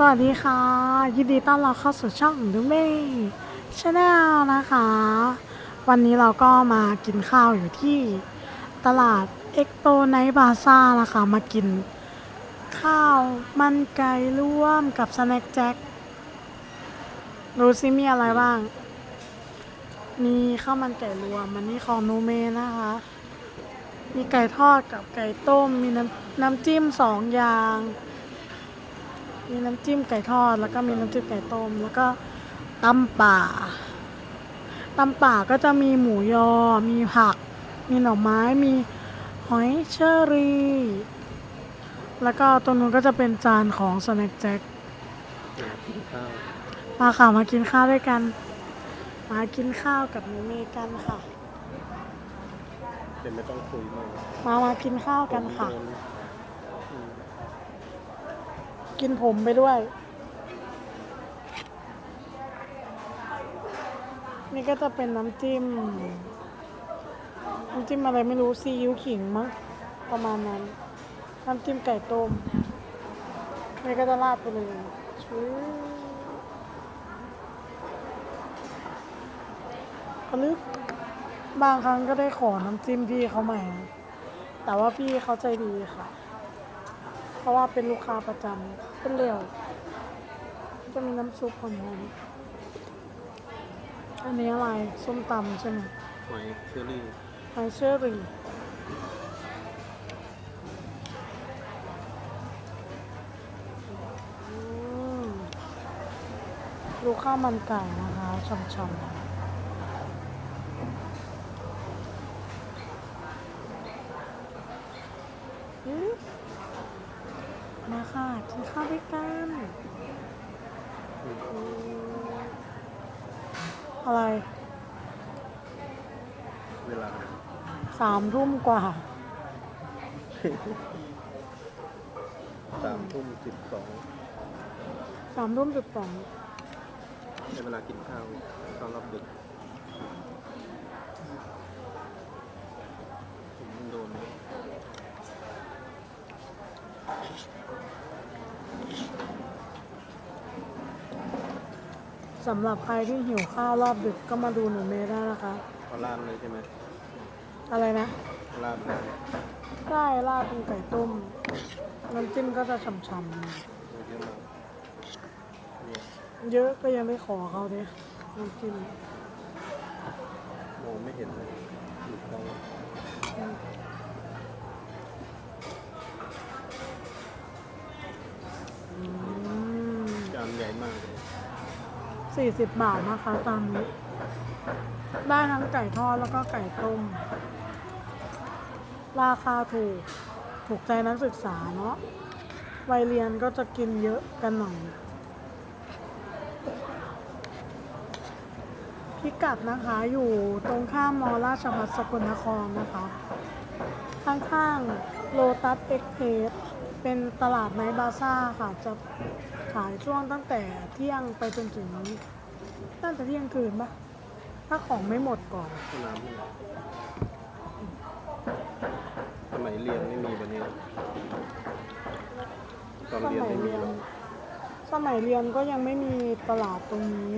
สวัสดีค่ะ ยินดีต้อนรับเข้าสู่ช่องดูเม่ชาแนลนะคะ วันนี้เราก็มากินข้าวอยู่ที่ตลาดเอ็กโปไนบาซ่านะคะมากิน ข้าวมันไก่ร่วมกับสแน็คแจ็คดูซิมีอะไรบ้าง มีข้าวมันไก่รวมมันนี่ของโนเมนะคะ มีไก่ทอดกับไก่ต้มมีน้ำน้ำจิ้มสองอย่าง มีน้ำจิ้มไก่ทอด แล้วก็มีน้ำจิ้มไก่ต้ม แล้วก็ตำป่าตำป่าก็จะมีหมูยอ มีผัก มีหน่อไม้ มีหอยเชอรี่ แล้วก็ตรงนู้นก็จะเป็นจานของสแน็คแจ็คกินข้าวมาค่ะมากินข้าวด้วยกัน มากินข้าวกับหนูเมย์กันค่ะ เดี๋ยวไม่ต้องคุยมากมามากินข้าวกันค่ะผมเดิอืม กินผมไปด้วย นี่ก็จะเป็นน้ำจิ้ม น้ำจิ้มอะไรไม่รู้ซีอิ๊วขิงมั้งประมาณนั้น น้ำจิ้มไก่ต้ม นี่ก็จะราดไปเลยชื้อกลึกบางครั้งก็ได้ขอน้ำจิ้มพี่เขาใหม่ แต่ว่าพี่เขาใจดีค่ะ ราะว่าเป็นลูกค้าประจำเป็นเร็วจะมีน้ำซุปของมันอันนี้อะไรส้มตำใช่ไหมหอยเชอรี่ไอเชอรี่อืมดูข้าวมันไก่นะคะช่ำๆอื้อมาค่ะกิน ข้าวด้วยกันอะไร เวลาสามทุ่มกว่า สามทุ่มสิบสองสามทุ่มสิบสองในเวลากินข้าวข้าวรอบดึกผมโดน สำหรับใครที่หิวข้าวรอบดึกก็มาดูหนูเมย์ได้นะคะเขาลาดเลยใช่ไหมอะไรนะลาดเลยได้ราดเป็นไก่ต้มน้ำจิ้มก็จะฉ่ำเยอะมากเนี่ยๆเยอะก็ยังไม่ขอเขาดิน้ำจิ้มมองไม่เห็นเลยอยู่ตรง ญ่มากเลยสี่สิบบาทนะคะตามนี้ ได้ทั้งไก่ทอดแล้วก็ไก่ต้ม ราคาถูก ถูกใจนักศึกษาเนาะ วัยเรียนก็จะกินเยอะกันหน่อยพิกัดนะคะอยู่ตรงข้ามมอราชพัฒสกลนครนะคะ ข้างๆโลตัสเอ็กเพสเป็นตลาดไนบาซ่าค่ะจะายช่วงตั้งแต่เที่ยงไปจนถึงตั้งแต่เที่ยงคืนปะถ้าของไม่หมดก่อนสนามนี่สมัยเรียนไม่มีแบบนี้ ตอนเรียนไม่มีหรอกสมัยเรียนก็ยังไม่มีตลาดตรงนี้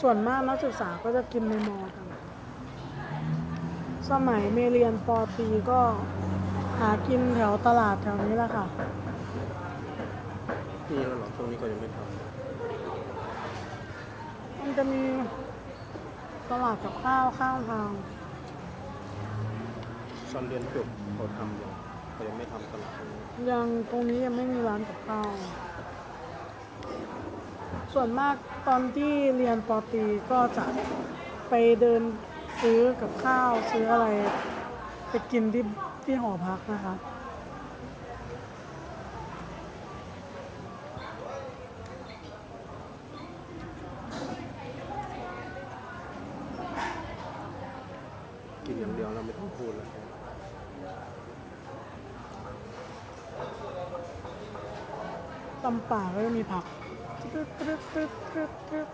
ส่วนมากนักศึกษาก็จะกินในมอกันสมัยเมเรียนปอตรีก็หากินแถวตลาดแถวนี้แหละค่ะ มีแล้วเหรอช่วงนี้ก็ยังไม่ทมันจะมีตลาดกับข้าวข้างทางำตอนเรียนจบเขาทำอยู่เขายังไม่ทำตลาดตรงนี้ยังตรงนี้ยังไม่มีร้านกับข้าว ส่วนมากตอนที่เรียนปอตรีก็จะไปเดินซื้อกับข้าวซื้ออะไร ไปกินที่ที่หอพักนะคะ กินอย่างเดียวเราไม่ต้องพูดแล้วตำป่าก็จะมีผักตึ๊ดตึ๊ดตึ๊ดตึ๊ดตึ๊ด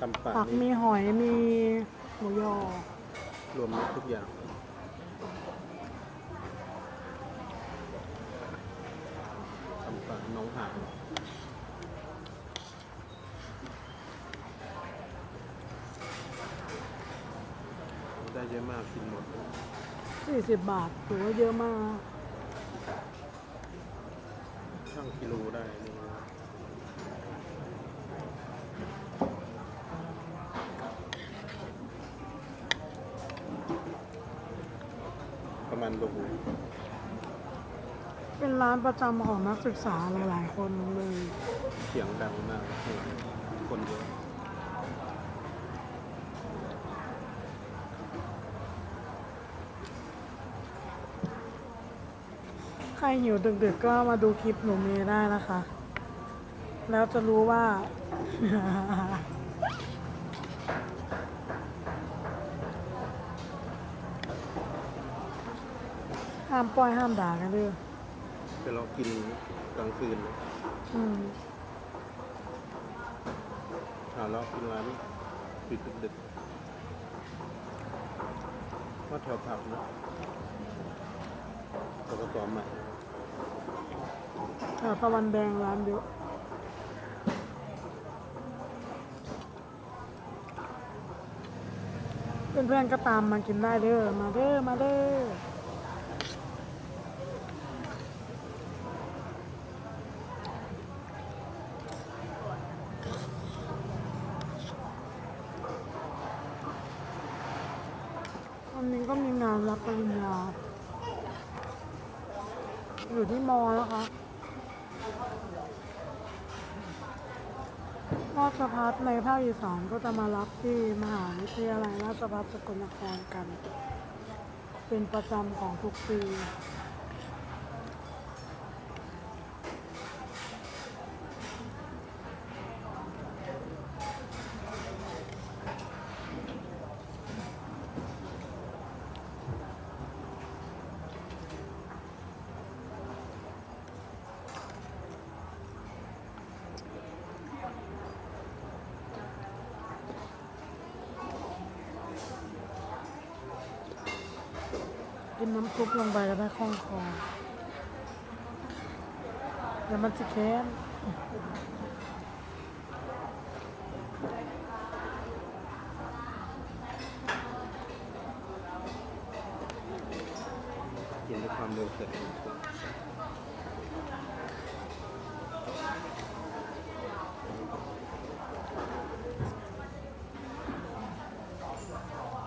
ตำป่าผักมีนี่หอยมีหมูยอ รวมหมดทุกอย่าง ตำป่าหน่อมาหาได้ เยอะมากกินหมด40บาทถือว่าเยอะมาก ช่างกิโลได้นี่ประมาณโลเป็นร้านประจำของนักศึกษาหลายๆคนเลย เสียงดังมากคนเยอะ รหิวดึกๆก็มาดูคลิปหนูเมย์ได้นะคะ แล้วจะรู้ว่า ห้ามปล่อยห้ามด่ากันด้วยแต่เรากินกลางคืนนะอืมหาเรากินร้านปิดดึกๆว่าแถวผับนะตกสอบใหม่ แถวตะวันแดงร้านเยอะเพื่อนๆก็ตามมากินได้เด้อ มาเด้อ มาเด้อ วันนี้ก็มีงานรับปริญญา อยู่ที่มอนะคะ ราชพัฒในภาคอีสานก็จะมารับที่มหาวิทยาลัยราชภัฏสกลนครกัน เป็นประจำของทุกปี น้ำซุปลงไปก็ได้คล่องคอเดี๋ยวมันจะแค้นกินด้วยความเร็วเสร็จ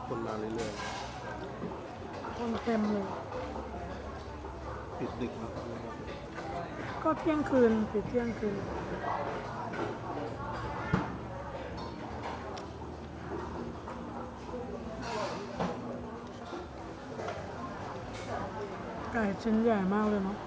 คนมาเรื่อย คนเต็มเลยๆปิดดึกนะครับก็เที่ยงคืนปิดเที่ยงคืน ไก่ชิ้นใหญ่มากเลยเนาะ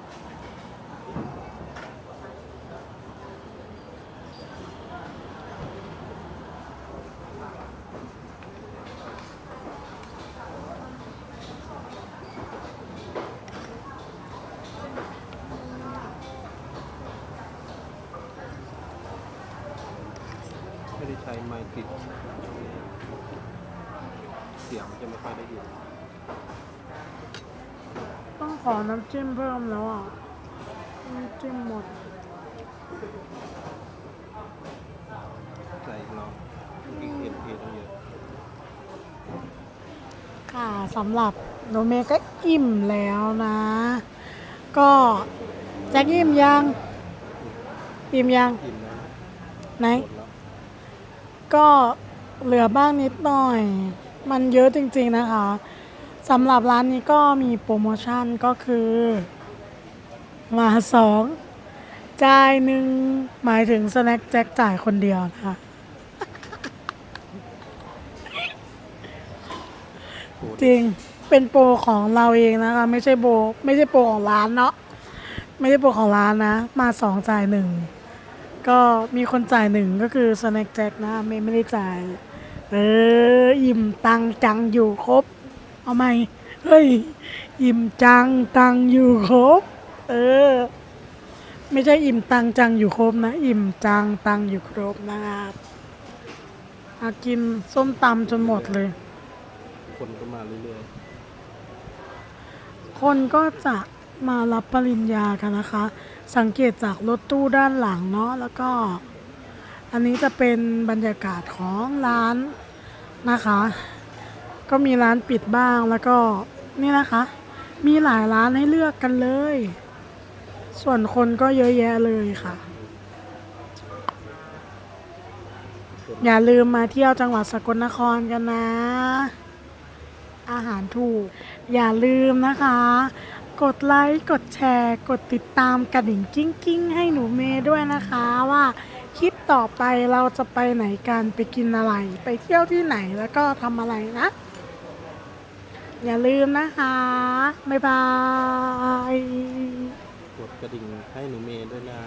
ใช้ไมค์ติดเสียงจะไม่ค่อยได้ยินต้องขอน้ำจิ้มเพิ่มแล้วอะ น้ำจิ้มหมด ใส่เราอีกเอ็นเอต้องเยอะค่ะสำหรับโนเมก็อิ่มแล้วนะ ก็แจ็คอิ่มยัง อิ่มยังกินแล้วไหน หมดแล้ว ก็เหลือบ้างนิดหน่อย มันเยอะจริงๆนะคะสำหรับร้านนี้ก็มีโปรโมชั่นก็คือ มาสองจ่ายหนึ่งหมายถึงสแน็คแจ็คจ่ายคนเดียวนะคะจริงเป็นโปรของเราเองนะคะ ไม่ใช่โปรไม่ใช่โปรของร้านเนาะไม่ใช่โปรของร้านนะ มาสองจ่ายหนึ่ง ก็มีคนจ่ายหนึ่งก็คือสแน็คแจ็คนะไม่ไม่ได้จ่าย เออ อิ่มตังจังอยู่ครบ เอาไหมเฮ้ย อิ่มจังตังอยู่ครบ เออ ไม่ใช่อิ่มตังจังอยู่ครบนะ อิ่มจังตังอยู่ครบนะครับอากินส้มตำจนหมดเลย คนก็มาเรื่อยคนก็จะ มารับปริญญากันนะคะ สังเกตจากรถตู้ด้านหลังเนาะแล้วก็ อันนี้จะเป็นบรรยากาศของร้านนะคะ ก็มีร้านปิดบ้างแล้วก็นี่นะคะ มีหลายร้านให้เลือกกันเลย ส่วนคนก็เยอะแยะเลยค่ะ อย่าลืมมาเที่ยวจังหวัดสกลนครกันนะ อาหารถูก อย่าลืมนะคะ กดไลค์ กดแชร์ กดติดตามกระดิ่งกิ้งกิ้งให้หนูเมย์ด้วยนะคะว่าคลิปต่อไปเราจะไปไหนกันไปกินอะไร ไปเที่ยวที่ไหนแล้วก็ทำอะไรนะ อย่าลืมนะคะ บ๊ายบาย กดกระดิ่งให้หนูเมย์ด้วยนะ